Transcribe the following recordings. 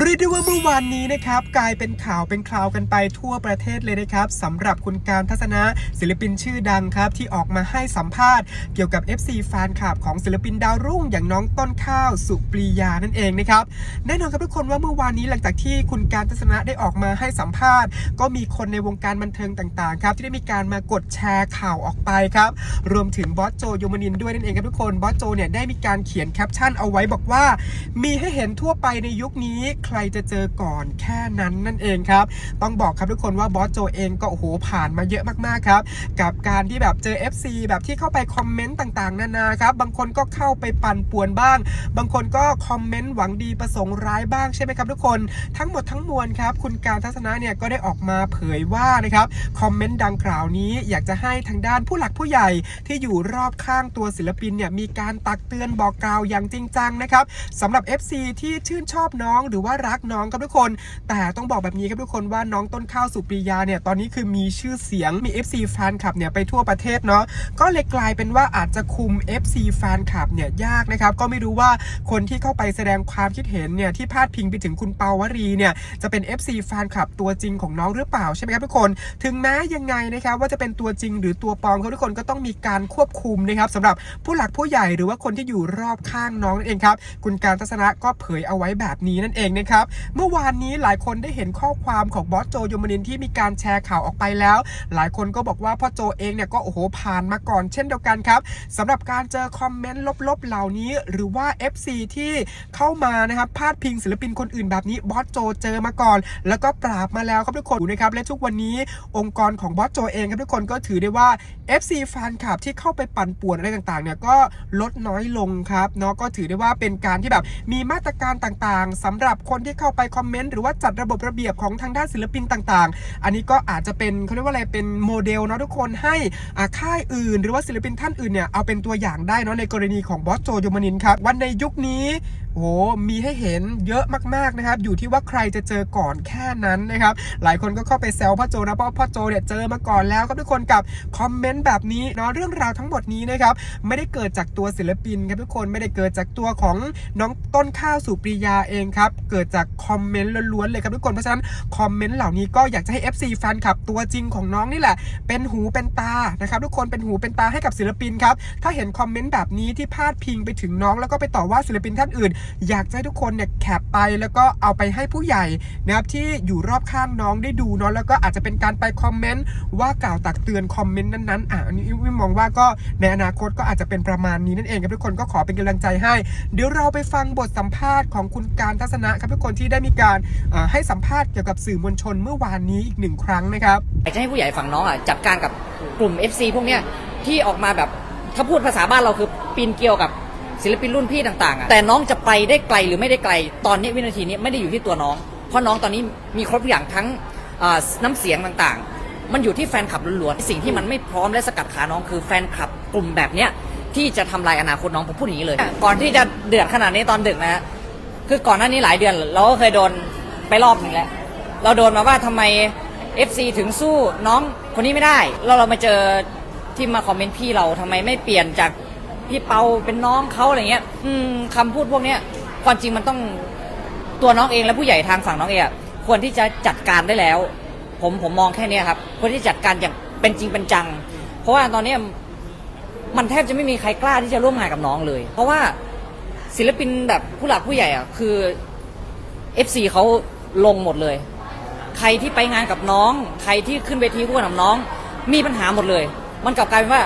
เรียกได้ว่าเมื่อวานนี้นะครับกลายเป็นข่าวเป็นคราวกันไปทั่วประเทศเลยนะครับสำหรับคุณการทัศนะศิลปินชื่อดังครับ ที่ออกมาให้สัมภาษณ์เกี่ยวกับ FC แฟนคลับของศิลปินดาวรุ่งอย่างน้องต้นข้าวสุปรียานั่นเองนะครับแน่นอนครับทุกคนว่าเมื่อวานนี้หลังจากที่คุณการทัศนะได้ออกมาให้สัมภาษณ์ ก็มีคนในวงการบันเทิงต่างๆครับที่ได้มีการมากดแชร์ข่าวออกไปครับรวมถึงบอสโจโยมนินด้วยนั่นเองครับทุกคนบอสโจเนี่ยได้มีการเขียนแคปชั่นเอาไว้บอกว่า มีให้เห็นทั่วไปในยุคนี้ใครจะเจอก่อนแค่นั้นนั่นเองครับ ต้องบอกครับทุกคนว่าบอสโจเองก็โอ้โหผ่านมาเยอะมากๆครับ กับการที่แบบเจอ FC แบบที่เข้าไปคอมเมนต์ต่างๆ นานาครับบางคนก็เข้าไปปั่นป่วนบ้าง บางคนก็คอมเมนต์หวังดีประสงค์ร้ายบ้างใช่ไหมครับทุกคนทั้งหมดทั้งมวลครับคุณการทัศนะเนี่ยก็ได้ออกมาเผยว่านะครับคอมเมนต์ดังกล่าวนี้อยากจะให้ทางด้านผู้หลักผู้ใหญ่ที่อยู่รอบข้างตัวศิลปินเนี่ยมีการตักเตือนบอกกล่าวอย่างจริงจังนะครับสำหรับ FC ที่ชื่นชอบน้องหรือว่ารักน้องครับทุกคน แต่ต้องบอกแบบนี้ครับทุกคนว่าน้องต้นข้าวสุปรียาเนี่ยตอนนี้คือมีชื่อเสียงมี FC แฟนคลับเนี่ยไปทั่วประเทศเนาะก็เลยกลายเป็นว่าอาจจะคุม FC แฟนคลับเนี่ยยากนะครับก็ไม่รู้ว่าคนที่เข้าไปแสดงความคิดเห็นเนี่ยที่พาดพิงไปถึงคุณเปาวรีเนี่ยจะเป็น FC แฟนคลับตัวจริงของน้องหรือเปล่าใช่ไหมครับทุกคน ถึงแม้ยังไงนะครับว่าจะเป็นตัวจริงหรือตัวปลอมเขาทุกคนก็ต้องมีการควบคุมนะครับสำหรับผู้หลักผู้ใหญ่หรือว่าคนที่อยู่รอบข้างน้องนั่นเองครับคุณการทัศนะก็เผยเอาไว้แบบนี้นั่นเองนะครับ เมื่อวานนี้หลายคนได้เห็นข้อความของบอสโจยมนินที่มีการแชร์ข่าวออกไปแล้ว หลายคนก็บอกว่าพ่อโจเองเนี่ยก็โอ้โหผ่านมาก่อนเช่นเดียวกันครับสำหรับการเจอคอมเมนต์ลบๆเหล่านี้ หรือว่า FC ที่เข้ามานะครับพาดพิงศิลปินคนอื่นแบบนี้บอสโจเจอมาก่อน แล้วก็ปราบมาแล้วครับทุกคนนะครับและทุกวันนี้องค์กรของบอสโจเองครับทุกคนก็ถือได้ว่า FC แฟนคลับที่เข้าไปปั่นป่วนอะไรต่างๆเนี่ยก็ลดน้อยลงครับเนาะก็ถือได้ว่าเป็นการที่แบบมีมาตรการต่างๆสำหรับคคนที่เข้าไปคอมเมนต์หรือว่าจัดระบบระเบียบของทางด้านศิลปินต่างๆ อันนี้ก็อาจจะเป็นเขาเรียกว่าอะไรเป็นโมเดลเนาะทุกคนให้ค่ายอื่น หรือว่าศิลปินท่านอื่นเนี่ยเอาเป็นตัวอย่างได้เนาะในกรณีของบอสโจโยมานินครับวันในยุคนี้ โอ้โหมีให้เห็นเยอะมากๆนะครับ อยู่ที่ว่าใครจะเจอก่อนแค่นั้นนะครับ หลายคนก็เข้าไปแซวพ่อโจนะเพราะพ่อโจเนี่ยเจอมาก่อนแล้วครับทุกคนกับคอมเมนต์แบบนี้เนาะเรื่องราวทั้งหมดนี้นะครับไม่ได้เกิดจากตัวศิลปินครับทุกคนไม่ได้เกิดจากตัวของน้องต้นข้าวสุปรียาเองครับเกิดจากคอมเมนต์ล้วนๆเลยครับทุกคนเพราะฉะนั้นคอมเมนต์เหล่านี้ก็อยากจะให้ FC แฟนคลับตัวจริงของน้องนี่แหละ เป็นหูเป็นตานะครับทุกคนเป็นหูเป็นตาให้กับศิลปินครับถ้าเห็นคอมเมนต์แบบนี้ที่พาดพิงไปถึงน้องแล้วก็ไปต่อว่าศิลปินท่านอื่นอยากให้ทุกคนเนี่ยแคปไปแล้วก็เอาไปให้ผู้ใหญ่นะครับที่อยู่รอบข้างน้องได้ดูเนาะแล้วก็อาจจะเป็นการไปคอมเมนต์ว่ากล่าวตักเตือนคอมเมนต์นั้นๆอะอันนี้วิมมองว่าก็ในอนาคตก็อาจจะเป็นประมาณนี้นั่นเองครับทุกคนก็ขอเป็นกำลังใจให้ เดี๋ยวเราไปฟังบทสัมภาษณ์ของคุณการทัศนะครับทุกคนที่ได้มีการให้สัมภาษณ์เกี่ยวกับสื่อมวลชนเมื่อวานนี้อีกหนึ่งครั้งนะครับอยากจะให้ผู้ใหญ่ฝั่งน้องอะจัดการกับกลุ่ม FC พวกเนี้ยที่ออกมาแบบถ้าพูดภาษาบ้านเราคือปีนเกลียวกับ ศิลปินรุ่นพี่ต่างๆอะแต่น้องจะไปได้ไกลหรือไม่ได้ไกล ตอนนี้วินาทีนี้ไม่ได้อยู่ที่ตัวน้อง เพราะน้องตอนนี้มีครบทุกอย่างทั้งน้ำเสียงต่างๆ มันอยู่ที่แฟนคลับล้วนๆสิ่งที่มันไม่พร้อมและสกัดขาน้องคือแฟนคลับกลุ่มแบบเนี้ยที่จะทำลายอนาคตน้องผมพูดอย่างนี้เลย ก่อนที่จะเดือดขนาดนี้ตอนดึกนะฮะคือก่อนหน้านี้หลายเดือนเราก็เคยโดนไปรอบหนึ่งแล้วเราโดนมาว่าทำไม FC ถึงสู้น้องคนนี้ไม่ได้แล้วเรามาเจอที่มาคอมเมนต์พี่เราทำไมไม่เปลี่ยนจาก พี่เปาเป็นน้องเขาอะไรเงี้ย อืมคำพูดพวกเนี้ยความจริงมันต้องตัวน้องเองและผู้ใหญ่ทางฝั่งน้องเองอะควรที่จะจัดการได้แล้ว ผมผมมองแค่เนี้ยครับควรที่จะจัดการอย่างเป็นจริงเป็นจัง เพราะว่าตอนเนี้ยมันแทบจะไม่มีใครกล้าที่จะร่วมงานกับน้องเลย เพราะว่าศิลปินแบบผู้หลักผู้ใหญ่อะคือ FC เขาลงหมดเลย ใครที่ไปงานกับน้อง ใครที่ขึ้นเวทีคู่กับน้อง มีปัญหาหมดเลย มันกลับกลายเป็นว่า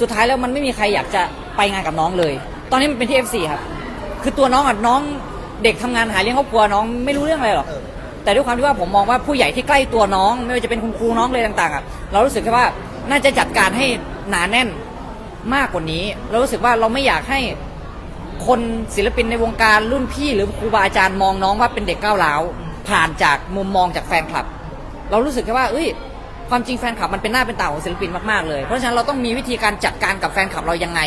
สุดท้ายแล้วมันไม่มีใครอยากจะ ไปงานกับน้องเลย ตอนนี้มันเป็นที่ FC ครับ คือตัวน้องอะน้องเด็กทำงานหาเลี้ยงครอบครัวน้องไม่รู้เรื่องอะไรหรอก แต่ด้วยความที่ว่าผมมองว่าผู้ใหญ่ที่ใกล้ตัวน้อง ไม่ว่าจะเป็นคุณครูน้องเลยต่างๆอะเรารู้สึกแค่ว่าน่าจะจัดการให้หนาแน่นมากกว่านี้ เรารู้สึกว่าเราไม่อยากให้คนศิลปินในวงการรุ่นพี่หรือครูบาอาจารย์มองน้องว่าเป็นเด็กก้าวร้าวผ่านจากมุมมองจากแฟนคลับ เรารู้สึกแค่ว่าเอ้ยความจริงแฟนคลับมันเป็นหน้าเป็นตาของศิลปินมากๆเลย เพราะฉะนั้นเราต้องมีวิธีการจัดการกับแฟนคลับเรายังไง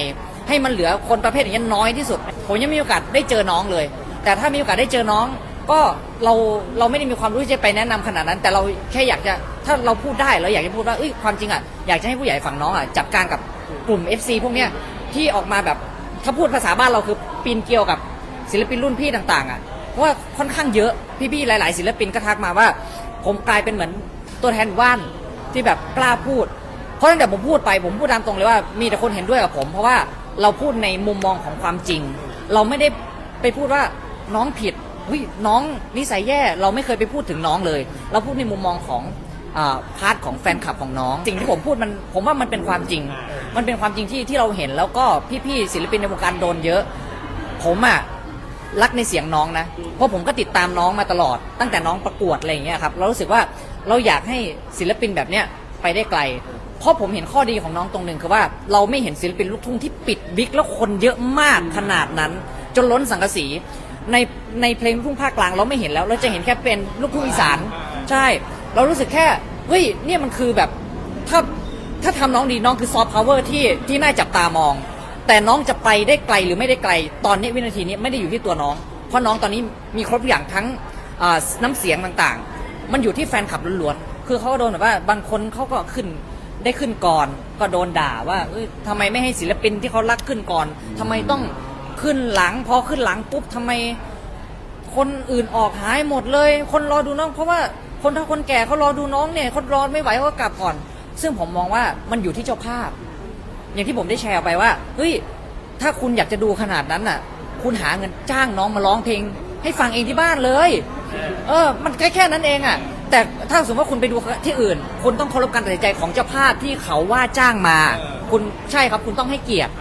ให้มันเหลือคนประเภทอย่างนี้น้อยที่สุด ผมยังมีโอกาสได้เจอน้องเลย แต่ถ้ามีโอกาสได้เจอน้อง ก็เราเราไม่ได้มีความรู้จะไปแนะนำขนาดนั้น แต่เราแค่อยากจะถ้าเราพูดได้เราอยากจะพูดว่าเอ้ยความจริงอะอยากจะให้ผู้ใหญ่ฝั่งน้องอะจัดการกับกลุ่ม FC พวกเนี้ยที่ออกมาแบบถ้าพูดภาษาบ้านเราคือปีนเกลียวกับศิลปินรุ่นพี่ต่าง ๆ อะเพราะว่าค่อนข้างเยอะพี่ๆหลาย ๆ ศิลปินก็ทักมาว่า ผมกลายเป็นเหมือนตัวแทนว่านที่แบบกล้าพูด เพราะตั้งแต่ผมพูดไปผมพูดตามตรงเลยว่ามีแต่คนเห็นด้วยกับผมเพราะว่า เราพูดในมุมมองของความจริง เราไม่ได้ไปพูดว่าน้องผิดเฮ้ยน้องนิสัยแย่ เราไม่เคยไปพูดถึงน้องเลย เราพูดในมุมมองของอาพาร์ทของแฟนคลับของน้อง สิ่งที่ผมพูดมันผมว่ามันเป็นความจริง มันเป็นความจริงที่ที่เราเห็นแล้วก็พี่ๆศิลปินในวงการโดนเยอะ ผมอะรักในเสียงน้องนะ เพราะผมก็ติดตามน้องมาตลอด ตั้งแต่น้องประกวดอะไรอย่างเงี้ยครับเรารู้สึกว่าเราอยากให้ศิลปินแบบเนี้ยไปได้ไกล เพราะผมเห็นข้อดีของน้องตรงหนึ่งคือว่าเราไม่เห็นศิลปินลูกทุ่งที่ปิดวิกแล้วคนเยอะมากขนาดนั้น จนล้นสังกะสีในในเพลงลูกทุ่งภาคกลางเราไม่เห็นแล้ว เราจะเห็นแค่เป็นลูกทุ่งอีสานใช่ เรารู้สึกแค่เฮ้ยเนี่ยมันคือแบบถ้าถ้าทำน้องดีน้องคือซอฟต์พาวเวอร์ที่ที่น่าจับตามอง แต่น้องจะไปได้ไกลหรือไม่ได้ไกล ตอนนี้วินาทีนี้ไม่ได้อยู่ที่ตัวน้อง เพราะน้องตอนนี้มีครบทุกอย่างทั้งอ่าน้ำเสียงต่างๆ มันอยู่ที่แฟนคลับล้วนๆคือเขาก็โดนแบบว่าบางคนเขาก็ขึ้น ได้ขึ้นก่อนก็โดนด่าว่าเอ้ยทำไมไม่ให้ศิลปินที่เขารักขึ้นก่อนทำไมต้องขึ้นหลัง พอขึ้นหลังปุ๊บทำไม คนอื่นออกหายหมดเลย คนรอดูน้อง เพราะว่าคนถ้าคนแก่เขารอดูน้องเนี่ยคนรอไม่ไหวเขาก็กลับก่อน ซึ่งผมมองว่ามันอยู่ที่เจ้าภาพ อย่างที่ผมได้แชร์ไปว่าเฮ้ยถ้าคุณอยากจะดูขนาดนั้นน่ะ คุณหาเงินจ้างน้องมาร้องเพลง ให้ฟังเองที่บ้านเลย เออ มันแค่แค่นั้นเองอะ แต่ถ้าสมมติว่าคุณไปดูที่อื่น คุณต้องเคารพการตัดสินใจของเจ้าภาพที่เขาว่าจ้างมา คุณใช่ครับคุณต้องให้เกียรติ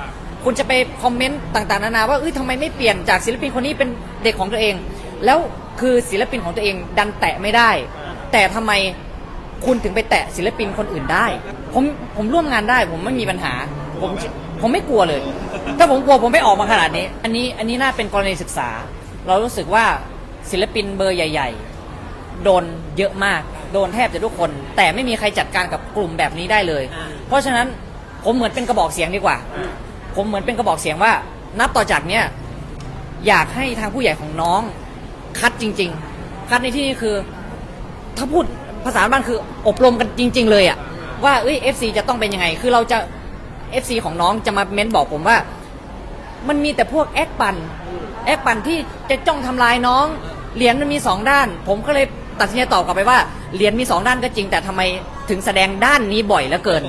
คุณจะไปคอมเมนต์ต่างๆนานาว่าเอ้ยทำไมไม่เปลี่ยนจากศิลปินคนนี้เป็นเด็กของตัวเอง แล้วคือศิลปินของตัวเองดันแตะไม่ได้ แต่ทำไมคุณถึงไปแตะศิลปินคนอื่นได้ ผมผมร่วมงานได้ ผมไม่มีปัญหา ผมผมไม่กลัวเลย ถ้าผมกลัวผมไม่ออกมาขนาดนี้ อันนี้อันนี้น่าเป็นกรณีศึกษา เรารู้สึกว่าศิลปินเบอร์ใหญ่ ๆ โดนเยอะมาก โดนแทบจะทุกคน แต่ไม่มีใครจัดการกับกลุ่มแบบนี้ได้เลยเพราะฉะนั้นผมเหมือนเป็นกระบอกเสียงดีกว่า ผมเหมือนเป็นกระบอกเสียงว่า นับต่อจากเนี้ยอยากให้ทางผู้ใหญ่ของน้องคัดจริง ๆ คัดในที่นี้คือ ถ้าพูดภาษาบ้านคืออบรมกันจริง ๆ เลยอะว่าเอ้ย FC จะต้องเป็นยังไง คือเราจะ FC ของน้องจะมาเม้นบอกผมว่า มันมีแต่พวกแอคปันแอคปันที่จะจ้องทำลายน้อง เหรียญมันมีสองด้าน ผมก็เลย ตัดสินใจตอบกลับไปว่าเรียญมีสองด้านก็จริง แต่ทำไมถึงแสดงด้านนี้บ่อยเหลือเกิน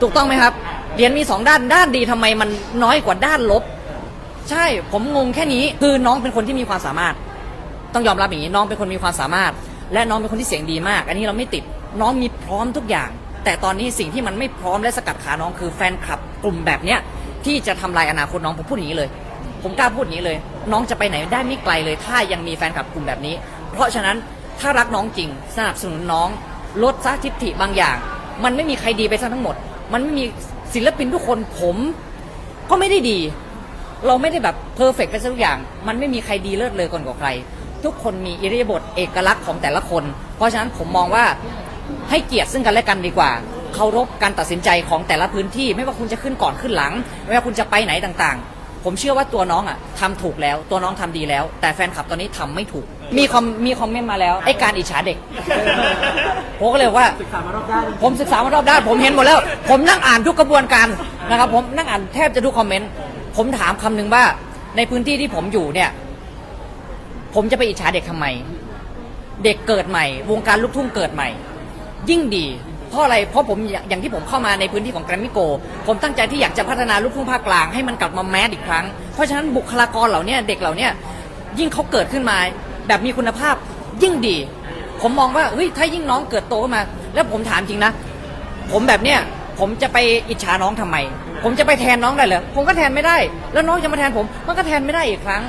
ถูกต้องไหมครับ เรียญมีสองด้านด้านดีทำไมมันน้อยกว่าด้านลบ ใช่ผมงงแค่นี้คือน้องเป็นคนที่มีความสามารถ ต้องยอมรับอย่างนี้น้องเป็นคนมีความสามารถ และน้องเป็นคนที่เสียงดีมาก อันนี้เราไม่ติดน้องมีพร้อมทุกอย่าง แต่ตอนนี้สิ่งที่มันไม่พร้อมและสกัดขาน้องคือแฟนคลับกลุ่มแบบเนี้ยที่จะทำลายอนาคตน้องผมพูดอย่างนี้เลย ผมกล้าพูดอย่างนี้เลย น้องจะไปไหนได้ไม่ไกลเลย ถ้ายังมีแฟนคลับกลุ่มแบบนี้ เพราะฉะนั้นถ้ารักน้องจริง สนับสนุนน้อง ลดซะทิฐิบางอย่าง มันไม่มีใครดีไปซะทั้งหมด มันไม่มีศิลปินทุกคนผมก็ไม่ได้ดี เราไม่ได้แบบเพอร์เฟกต์ไปซะทุกอย่าง มันไม่มีใครดีเลิศเลยก่อนกว่าใคร ทุกคนมีอิริยาบถเอกลักษณ์ของแต่ละคน เพราะฉะนั้นผมมองว่าให้เกียรติซึ่งกันและกันดีกว่าเคารพการตัดสินใจของแต่ละพื้นที่ ไม่ว่าคุณจะขึ้นก่อนขึ้นหลัง ไม่ว่าคุณจะไปไหนต่างๆ ผมเชื่อว่าตัวน้องอะทำถูกแล้วตัวน้องทำดีแล้ว แต่แฟนคลับตอนนี้ทำไม่ถูก มีคอมมีคอมเมนต์มาแล้วไอ้การอิจฉาเด็ก ผมก็เลยว่า ศึกษามารอบด้านผมศึกษามารอบด้านผมเห็นหมดแล้ว ผมนั่งอ่านทุกกระบวนการนะครับ ผมนั่งอ่านแทบจะทุกคอมเมนต์ผมถามคำหนึ่งว่า ในพื้นที่ที่ผมอยู่เนี่ย ผมจะไปอิจฉาเด็กทำไม เด็กเกิดใหม่ วงการลูกทุ่งเกิดใหม่ ยิ่งดี เพราะอะไร เพราะผมอย่างอย่างที่ผมเข้ามาในพื้นที่ของแกรมมิโก ผมตั้งใจที่อยากจะพัฒนาลูกทุ่งภาคกลางให้มันกลับมาแมสอีกครั้ง เพราะฉะนั้นบุคลากรเหล่าเนี้ยเด็กเหล่าเนี้ยยิ่งเขาเกิดขึ้นมาแบบมีคุณภาพยิ่งดี ผมมองว่าเฮ้ยถ้ายิ่งน้องเกิดโตขึ้นมา แล้วผมถามจริงนะ ผมแบบเนี้ยผมจะไปอิจฉาน้องทำไม ผมจะไปแทนน้องได้เหรอผมก็แทนไม่ได้ แล้วน้องจะมาแทนผม มันก็แทนไม่ได้อีกครั้ง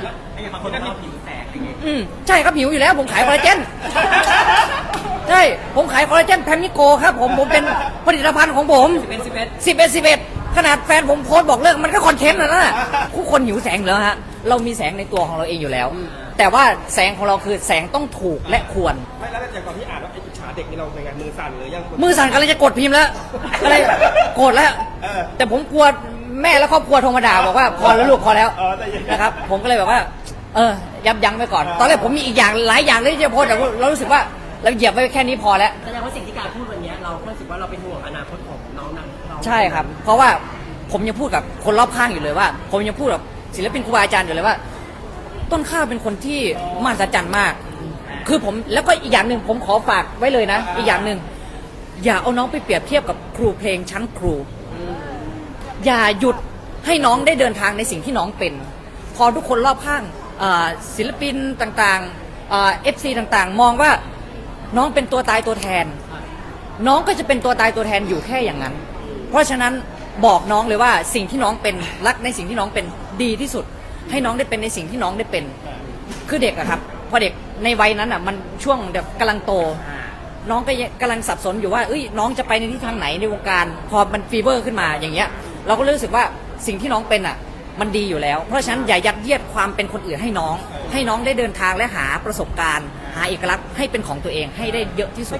บางคนก็ผิว อย่างเงี้ยอืมใช่ครับหิวอยู่แล้ว ผมขายคอลลาเจนใช่ผมขายคอลลาเจนแพมนิโกครับผมผมเป็นผลิตภัณฑ์ของผมเป็นสิบเอ็ดสิบเอ็ดสิบเอ็ดขนาดแฟนผมโพสต์บอกเลิกมันก็คอนเทนต์นะนะผู้คนหิวแสงเหรอฮะเรามีแสงในตัวของเราเองอยู่แล้ว แต่ว่าแสงของเราคือแสงต้องถูกและควร ไม่แล้วอย่างตอนที่อ่านว่าไอ้อิจฉาเด็กนี่เราเป็นไงมือสั่นหรือยังมือสั่นกำลังจะกดพิมพ์แล้วอะไรโกรธแล้วเออแต่ผมกลัวแม่และครอบครัวโทรมาด่าบอกว่าพอแล้วลูกพอแล้วเออแต่ยังนะครับ ผมก็เลยแบบว่า เออ ยับยั้งไว้ก่อน ตอนแรกผมมีอีกอย่างหลายอย่างเลยที่จะโพสต์แต่ว่าเรารู้สึกว่าเราเหยียบไว้แค่นี้พอแล้ว แสดงว่าสิ่งที่การพูดวันเนี้ยเราก็รู้สึกว่าเราเป็นห่วงอนาคตของน้องนะเราใช่ครับ เพราะว่าผมยังพูดกับคนรอบข้างอยู่เลยว่า ผมยังพูดกับศิลปินครูบาอาจารย์อยู่เลยว่า ต้นข้าวเป็นคนที่มหัศจรรย์มาก คือผมแล้วก็อีกอย่างหนึ่งผมขอฝากไว้เลยนะ อีกอย่างหนึ่งอย่าเอาน้องไปเปรียบเทียบกับครูเพลงชั้นครู อย่าหยุดให้น้องได้เดินทางในสิ่งที่น้องเป็น พอทุกคนรอบข้าง เอ่อศิลปินต่างๆเอฟซีต่างๆ มองว่าน้องเป็นตัวตายตัวแทน น้องก็จะเป็นตัวตายตัวแทนอยู่แค่อย่างนั้น เพราะฉะนั้นบอกน้องเลยว่าสิ่งที่น้องเป็นรักในสิ่งที่น้องเป็นดีที่สุด ให้น้องได้เป็นในสิ่งที่น้องได้เป็น คือเด็กอะครับพอเด็กในวัยนั้นอะมันช่วงแบบกำลังโต น้องก็ยังกำลังสับสนอยู่ว่าเอ้ยน้องจะไปในทิศทางไหนในวงการ พอมันฟีเวอร์ขึ้นมาอย่างเงี้ย เราก็รู้สึกว่าสิ่งที่น้องเป็นอะ มันดีอยู่แล้ว เพราะฉะนั้นอย่ายัดเยียดความเป็นคนอื่นให้น้อง ให้น้องได้เดินทางและหาประสบการณ์ หาเอกลักษณ์ให้เป็นของตัวเองให้ได้เยอะที่สุด